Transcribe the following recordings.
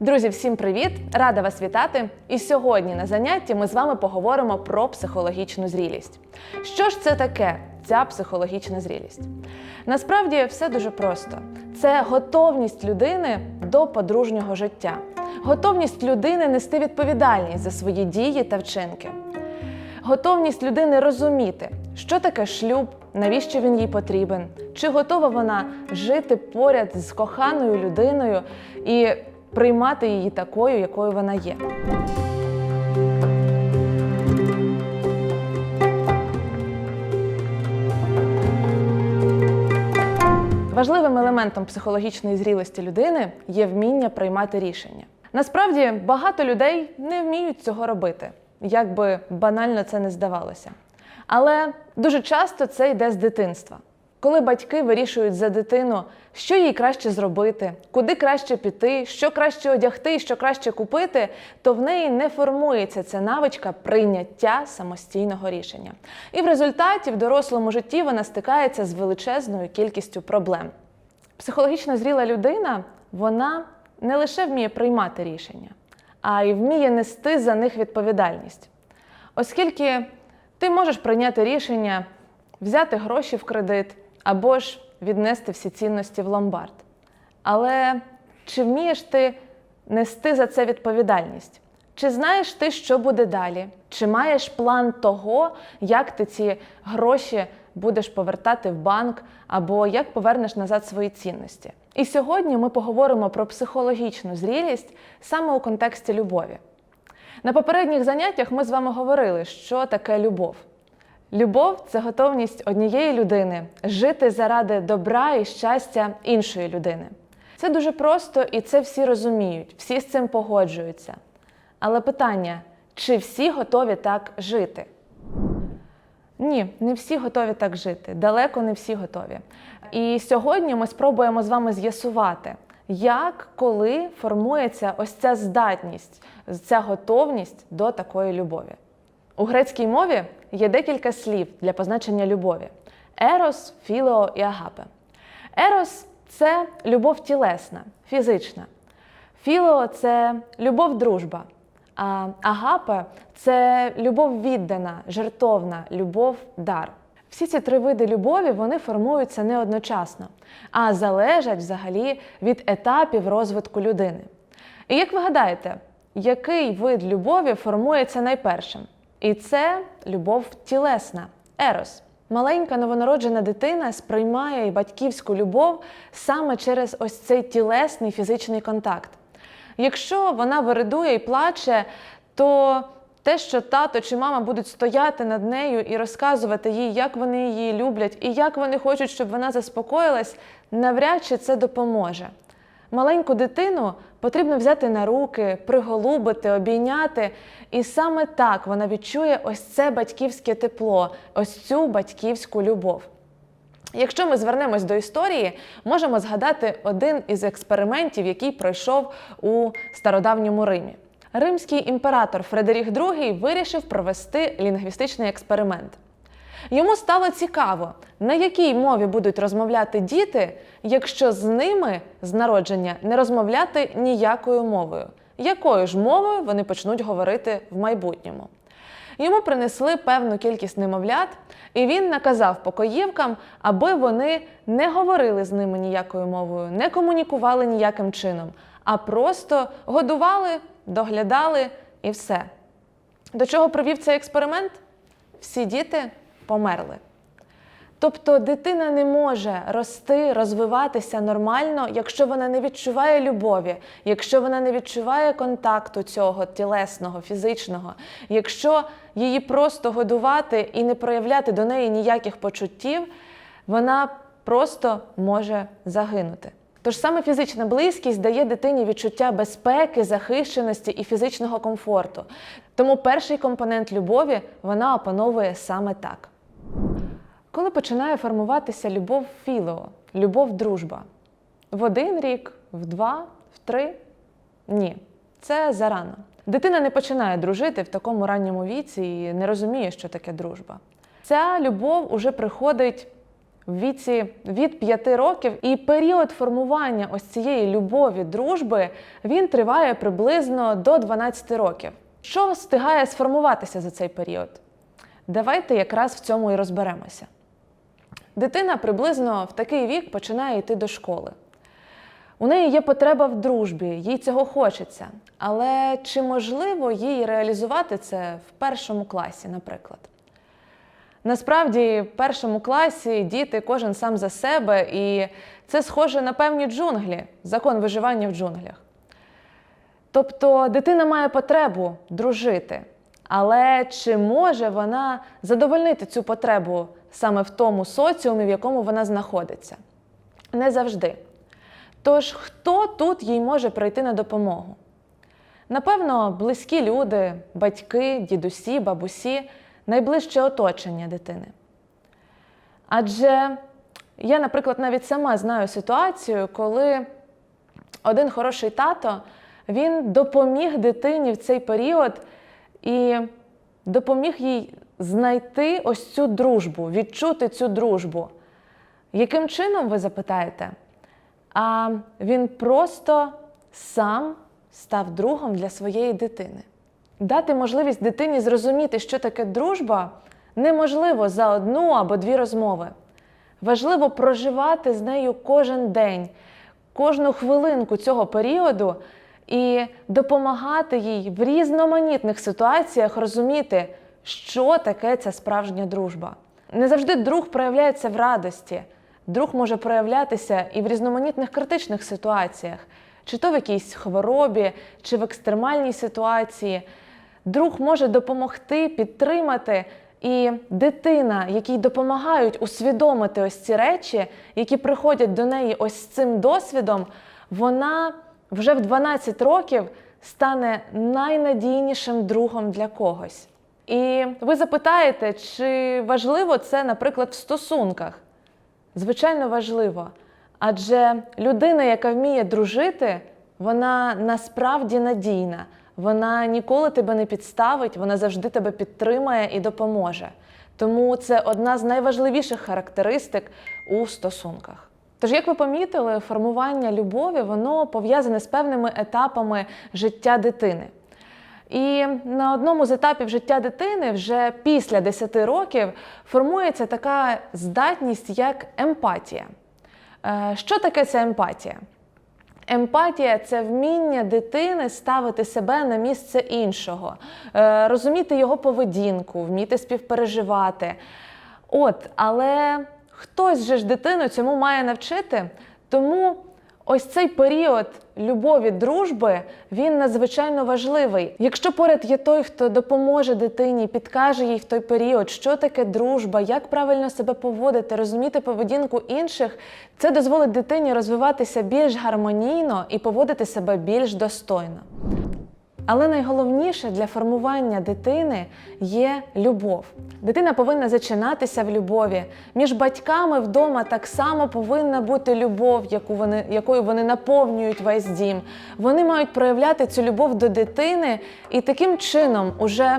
Друзі, всім привіт! Рада вас вітати! І сьогодні на занятті ми з вами поговоримо про психологічну зрілість. Що ж це таке, ця психологічна зрілість? Насправді все дуже просто: це готовність людини до подружнього життя, готовність людини нести відповідальність за свої дії та вчинки, готовність людини розуміти, що таке шлюб, навіщо він їй потрібен, чи готова вона жити поряд з коханою людиною і приймати її такою, якою вона є. Важливим елементом психологічної зрілості людини є вміння приймати рішення. Насправді багато людей не вміють цього робити, як би банально це не здавалося. Але дуже часто це йде з дитинства. Коли батьки вирішують за дитину, що їй краще зробити, куди краще піти, що краще одягти, що краще купити, то в неї не формується ця навичка прийняття самостійного рішення. І в результаті в дорослому житті вона стикається з величезною кількістю проблем. Психологічно зріла людина, вона не лише вміє приймати рішення, а й вміє нести за них відповідальність. Оскільки ти можеш прийняти рішення взяти гроші в кредит або ж віднести всі цінності в ломбард. Але чи вмієш ти нести за це відповідальність? Чи знаєш ти, що буде далі? Чи маєш план того, як ти ці гроші будеш повертати в банк, або як повернеш назад свої цінності? І сьогодні ми поговоримо про психологічну зрілість саме у контексті любові. На попередніх заняттях ми з вами говорили, що таке любов. Любов це готовність однієї людини жити заради добра і щастя іншої людини. Це дуже просто і це всі розуміють, всі з цим погоджуються. Але питання: чи всі готові так жити? Ні, не всі готові так жити. Далеко не всі готові. І сьогодні ми спробуємо з вами з'ясувати, як, коли формується ось ця здатність, ця готовність до такої любові. У грецькій мові є декілька слів для позначення любові: ерос, філео і агапе. Ерос це любов тілесна, фізична. Філео це любов дружба. А агапе це любов віддана, жертовна, любов дар. Всі ці три види любові вони формуються не одночасно, а залежать взагалі від етапів розвитку людини. І як ви гадаєте, який вид любові формується найпершим? І це любов тілесна, ерос. Маленька новонароджена дитина сприймає батьківську любов саме через ось цей тілесний фізичний контакт. Якщо вона виридує і плаче, то те, що тато чи мама будуть стояти над нею і розказувати їй, як вони її люблять і як вони хочуть, щоб вона заспокоїлась, навряд чи це допоможе. Маленьку дитину потрібно взяти на руки, приголубити, обійняти. І саме так вона відчує ось це батьківське тепло, ось цю батьківську любов. Якщо ми звернемось до історії, можемо згадати один із експериментів, який пройшов у стародавньому Римі. Римський імператор Фредерік II вирішив провести лінгвістичний експеримент. Йому стало цікаво, на якій мові будуть розмовляти діти, якщо з ними з народження не розмовляти ніякою мовою, якою ж мовою вони почнуть говорити в майбутньому. Йому принесли певну кількість немовлят, і він наказав покоївкам, аби вони не говорили з ними ніякою мовою, не комунікували ніяким чином, а просто годували, доглядали і все. До чого привів цей експеримент? Всі діти померли. Тобто дитина не може рости, розвиватися нормально, якщо вона не відчуває любові, якщо вона не відчуває контакту цього тілесного, фізичного, якщо її просто годувати і не проявляти до неї ніяких почуттів, вона просто може загинути. Тож саме фізична близькість дає дитині відчуття безпеки, захищеності і фізичного комфорту. Тому перший компонент любові вона опановує саме так. Коли починає формуватися любов філео, любов дружба? В один рік, в два, в три? Ні, це зарано. Дитина не починає дружити в такому ранньому віці і не розуміє, що таке дружба. Ця любов уже приходить в віці від 5 років, і період формування ось цієї любові, дружби він триває приблизно до 12 років. Що встигає сформуватися за цей період? Давайте якраз в цьому і розберемося. Дитина приблизно в такий вік починає йти до школи. У неї є потреба в дружбі, їй цього хочеться. Але чи можливо їй реалізувати це в першому класі, наприклад? Насправді, в першому класі діти кожен сам за себе, і це схоже на певні джунглі, закон виживання в джунглях. Тобто дитина має потребу дружити, але чи може вона задовольнити цю потребу саме в тому соціумі, в якому вона знаходиться? Не завжди. Тож, хто тут їй може прийти на допомогу? Напевно, близькі люди, батьки, дідусі, бабусі, найближче оточення дитини. Адже я, наприклад, навіть сама знаю ситуацію, коли один хороший тато він допоміг дитині в цей період і допоміг їй знайти ось цю дружбу, відчути цю дружбу. Яким чином ви запитаєте? А він просто сам став другом для своєї дитини. Дати можливість дитині зрозуміти, що таке дружба, неможливо за одну або дві розмови. Важливо проживати з нею кожен день, кожну хвилинку цього періоду і допомагати їй в різноманітних ситуаціях розуміти, що таке ця справжня дружба. Не завжди друг проявляється в радості. Друг може проявлятися і в різноманітних критичних ситуаціях, чи то в якійсь хворобі, чи в екстремальній ситуації. Друг може допомогти, підтримати. І дитина, якій допомагають усвідомити ось ці речі, які приходять до неї ось цим досвідом, вона вже в 12 років стане найнадійнішим другом для когось. І ви запитаєте, чи важливо це, наприклад, в стосунках? Звичайно, важливо. Адже людина, яка вміє дружити, вона насправді надійна. Вона ніколи тебе не підставить, вона завжди тебе підтримає і допоможе. Тому це одна з найважливіших характеристик у стосунках. Тож, як ви помітили, формування любові воно пов'язане з певними етапами життя дитини. І на одному з етапів життя дитини, вже після 10 років, формується така здатність, як емпатія. Е, Що таке ця емпатія? Емпатія це вміння дитини ставити себе на місце іншого, е, розуміти його поведінку, вміти співпереживати. От, але хтось же ж дитину цьому має навчити, тому ось цей період любові, дружби він надзвичайно важливий. Якщо поряд є той, хто допоможе дитині, підкаже їй в той період, що таке дружба, як правильно себе поводити, розуміти поведінку інших, це дозволить дитині розвиватися більш гармонійно і поводити себе більш достойно. Але найголовніше для формування дитини є любов. Дитина повинна зачинатися в любові. Між батьками вдома так само повинна бути любов, яку вони, якою вони наповнюють весь дім. Вони мають проявляти цю любов до дитини, і таким чином уже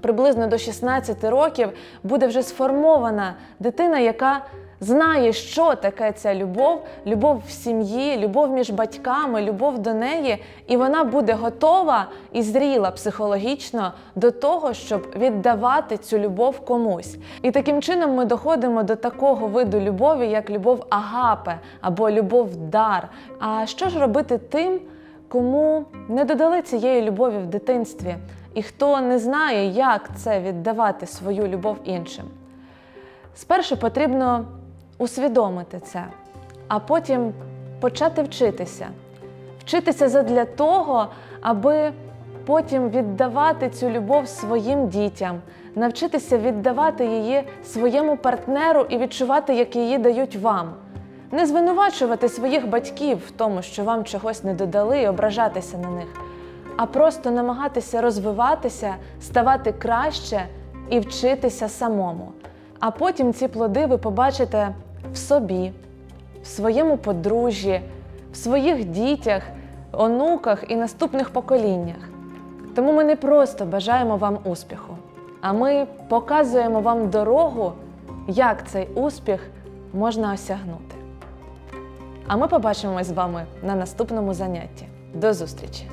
приблизно до 16 років буде вже сформована дитина, яка знає, що таке ця любов, любов в сім'ї, любов між батьками, любов до неї, і вона буде готова і зріла психологічно до того, щоб віддавати цю любов комусь. І таким чином ми доходимо до такого виду любові, як любов агапе або любов дар. А що ж робити тим, кому не додали цієї любові в дитинстві, і хто не знає, як це віддавати свою любов іншим? Спершу потрібно усвідомити це, а потім почати вчитися. Вчитися задля того, аби потім віддавати цю любов своїм дітям, навчитися віддавати її своєму партнеру і відчувати, як її дають вам. Не звинувачувати своїх батьків в тому, що вам чогось не додали, і ображатися на них, а просто намагатися розвиватися, ставати краще і вчитися самому. А потім ці плоди ви побачите в собі, в своєму подружжі, в своїх дітях, онуках і наступних поколіннях. Тому ми не просто бажаємо вам успіху, а ми показуємо вам дорогу, як цей успіх можна осягнути. А ми побачимось з вами на наступному занятті. До зустрічі!